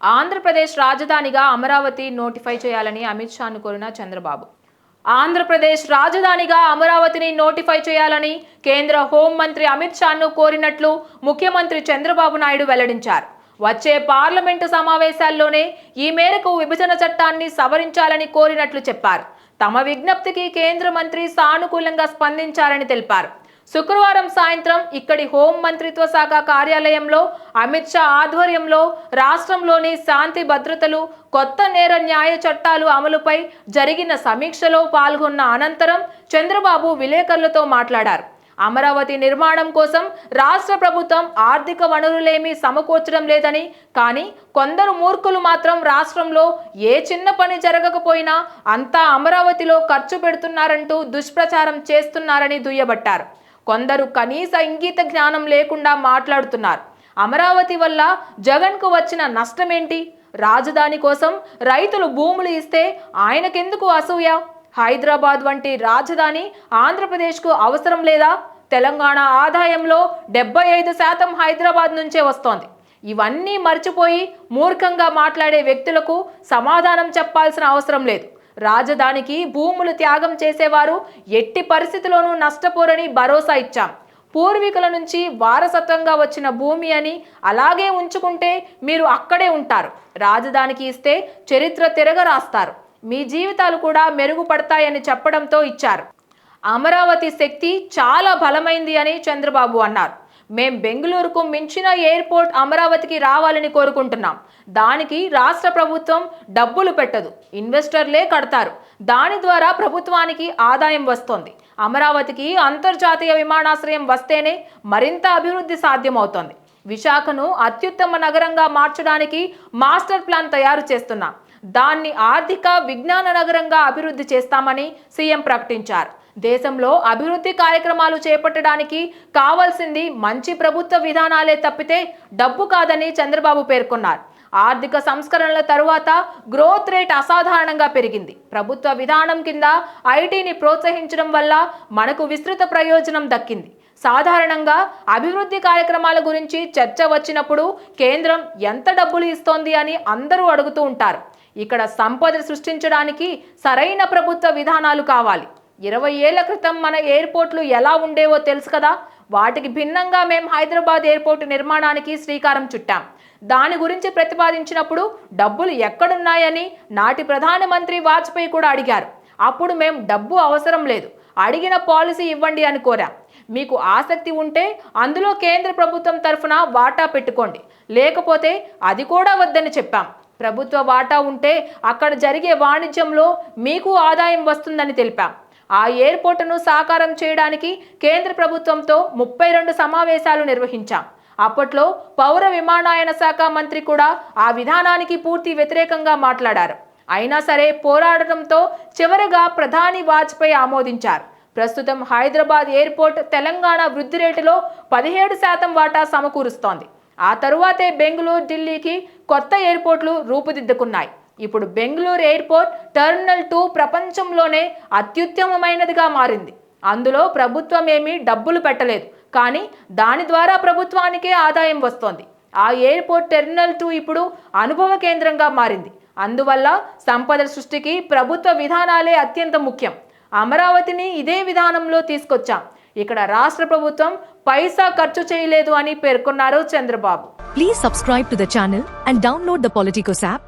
ఆంధ్రప్రదేశ్ రాజధానిగా అమరావతి నోటిఫై చేయాలని అమిత్ షాను కోరిన చంద్రబాబు. ఆంధ్రప్రదేశ్ రాజధానిగా అమరావతిని నోటిఫై చేయాలని కేంద్ర హోంమంత్రి అమిత్ షాను కోరినట్లు ముఖ్యమంత్రి చంద్రబాబు నాయుడు వెల్లడించారు. వచ్చే పార్లమెంటు సమావేశాల్లోనే ఈ మేరకు విభజన చట్టాన్ని సవరించాలని కోరినట్లు చెప్పారు. తమ విజ్ఞప్తికి కేంద్ర మంత్రి సానుకూలంగా స్పందించారని తెలిపారు. శుక్రవారం సాయంత్రం ఇక్కడి హోం మంత్రిత్వ శాఖ కార్యాలయంలో అమిత్ షా ఆధ్వర్యంలో రాష్ట్రంలోని శాంతి భద్రతలు కొత్త నేర న్యాయ చట్టాలు అమలుపై జరిగిన సమీక్షలో పాల్గొన్న అనంతరం చంద్రబాబు విలేకరులతో మాట్లాడారు. అమరావతి నిర్మాణం కోసం రాష్ట్ర ప్రభుత్వం ఆర్థిక వనరులేమీ సమకూర్చడం లేదని కానీ కొందరు మూర్ఖులు మాత్రం రాష్ట్రంలో ఏ చిన్న పని జరగకపోయినా అంతా అమరావతిలో ఖర్చు పెడుతున్నారంటూ దుష్ప్రచారం చేస్తున్నారని దుయ్యబట్టారు. కొందరు కనీస ఇంగిత జ్ఞానం లేకుండా మాట్లాడుతున్నారు. అమరావతి వల్ల జగన్కు వచ్చిన నష్టమేంటి? రాజధాని కోసం రైతులు భూములు ఇస్తే ఆయనకెందుకు అసూయ? హైదరాబాద్ వంటి రాజధాని ఆంధ్రప్రదేశ్కు అవసరం లేదా? తెలంగాణ ఆదాయంలో డెబ్బై ఐదు శాతం హైదరాబాద్ నుంచే వస్తోంది. ఇవన్నీ మర్చిపోయి మూర్ఖంగా మాట్లాడే వ్యక్తులకు సమాధానం చెప్పాల్సిన అవసరం లేదు. రాజధానికి భూములు త్యాగం చేసేవారు ఎట్టి పరిస్థితిలోనూ నష్టపోరని భరోసా ఇచ్చాం. పూర్వీకుల నుంచి వారసత్వంగా వచ్చిన భూమి అని అలాగే ఉంచుకుంటే మీరు అక్కడే ఉంటారు. రాజధానికి ఇస్తే చరిత్ర తిరగరాస్తారు. మీ జీవితాలు కూడా మెరుగుపడతాయని చెప్పడంతో ఇచ్చారు. అమరావతి శక్తి చాలా బలమైంది అని చంద్రబాబు అన్నారు. మేం బెంగళూరుకు మించిన ఎయిర్పోర్ట్ అమరావతికి రావాలని కోరుకుంటున్నాం. దానికి రాష్ట్ర ప్రభుత్వం డబ్బులు పెట్టదు. ఇన్వెస్టర్లే కడతారు. దాని ద్వారా ప్రభుత్వానికి ఆదాయం వస్తోంది. అమరావతికి అంతర్జాతీయ విమానాశ్రయం వస్తేనే మరింత అభివృద్ధి సాధ్యమవుతోంది. విశాఖను అత్యుత్తమ నగరంగా మార్చడానికి మాస్టర్ ప్లాన్ తయారు చేస్తున్నాం. దాన్ని ఆర్థిక విజ్ఞాన నగరంగా అభివృద్ధి చేస్తామని సీఎం ప్రకటించారు. దేశంలో అభివృద్ధి కార్యక్రమాలు చేపట్టడానికి కావాల్సింది మంచి ప్రభుత్వ విధానాలే తప్పితే డబ్బు కాదని చంద్రబాబు పేర్కొన్నారు. ఆర్థిక సంస్కరణల తరువాత గ్రోత్ రేట్ అసాధారణంగా పెరిగింది. ప్రభుత్వ విధానం కింద ఐటీని ప్రోత్సహించడం వల్ల మనకు విస్తృత ప్రయోజనం దక్కింది. సాధారణంగా అభివృద్ధి కార్యక్రమాల గురించి చర్చ వచ్చినప్పుడు కేంద్రం ఎంత డబ్బులు ఇస్తోంది అని అందరూ అడుగుతూ ఉంటారు. ఇక్కడ సంపద సృష్టించడానికి సరైన ప్రభుత్వ విధానాలు కావాలి. ఇరవై ఏళ్ళ క్రితం మన ఎయిర్పోర్ట్లు ఎలా ఉండేవో తెలుసు కదా? వాటికి భిన్నంగా మేము హైదరాబాద్ ఎయిర్పోర్ట్ నిర్మాణానికి శ్రీకారం చుట్టాం. దాని గురించి ప్రతిపాదించినప్పుడు డబ్బులు ఎక్కడున్నాయని నాటి ప్రధానమంత్రి వాజ్పేయి కూడా అడిగారు. అప్పుడు మేము డబ్బు అవసరం లేదు అడిగిన పాలసీ ఇవ్వండి అని కోరాం. మీకు ఆసక్తి ఉంటే అందులో కేంద్ర ప్రభుత్వం తరఫున వాటా పెట్టుకోండి. లేకపోతే అది కూడా వద్దని చెప్పాం. ప్రభుత్వ వాటా ఉంటే అక్కడ జరిగే వాణిజ్యంలో మీకు ఆదాయం వస్తుందని తెలిపాం. ఆ ఎయిర్పోర్టును సాకారం చేయడానికి కేంద్ర ప్రభుత్వంతో ముప్పై రెండు సమావేశాలు నిర్వహించాం. అప్పట్లో పౌర విమానయాన శాఖ మంత్రి కూడా ఆ విధానానికి పూర్తి వ్యతిరేకంగా మాట్లాడారు. అయినా సరే పోరాడటంతో చివరగా ప్రధాని వాజ్పేయి ఆమోదించారు. ప్రస్తుతం హైదరాబాద్ ఎయిర్పోర్ట్ తెలంగాణ వృద్ధి రేటులో పదిహేడు శాతం వాటా సమకూరుస్తోంది. ఆ తరువాతే బెంగళూరు ఢిల్లీకి కొత్త ఎయిర్పోర్ట్లు రూపుదిద్దుకున్నాయి. ఇప్పుడు బెంగళూరు ఎయిర్పోర్ట్ టెర్మినల్ టూ ప్రపంచంలోనే అత్యుత్తమమైనదిగా మారింది. అందులో ప్రభుత్వం ఏమీ డబ్బులు పెట్టలేదు. కానీ దాని ద్వారా ప్రభుత్వానికే ఆదాయం వస్తోంది. ఆ ఎయిర్పోర్ట్ టెర్మినల్ టూ ఇప్పుడు అనుభవ కేంద్రంగా మారింది. అందువల్ల సంపద సృష్టికి ప్రభుత్వ విధానాలే అత్యంత ముఖ్యం. అమరావతిని ఇదే విధానంలో తీసుకొచ్చాం. ఇక్కడ రాష్ట్ర ప్రభుత్వం పైసా ఖర్చు చేయలేదు అని పేర్కొన్నారు Chandrababu. Please subscribe to the channel and download the Politicos app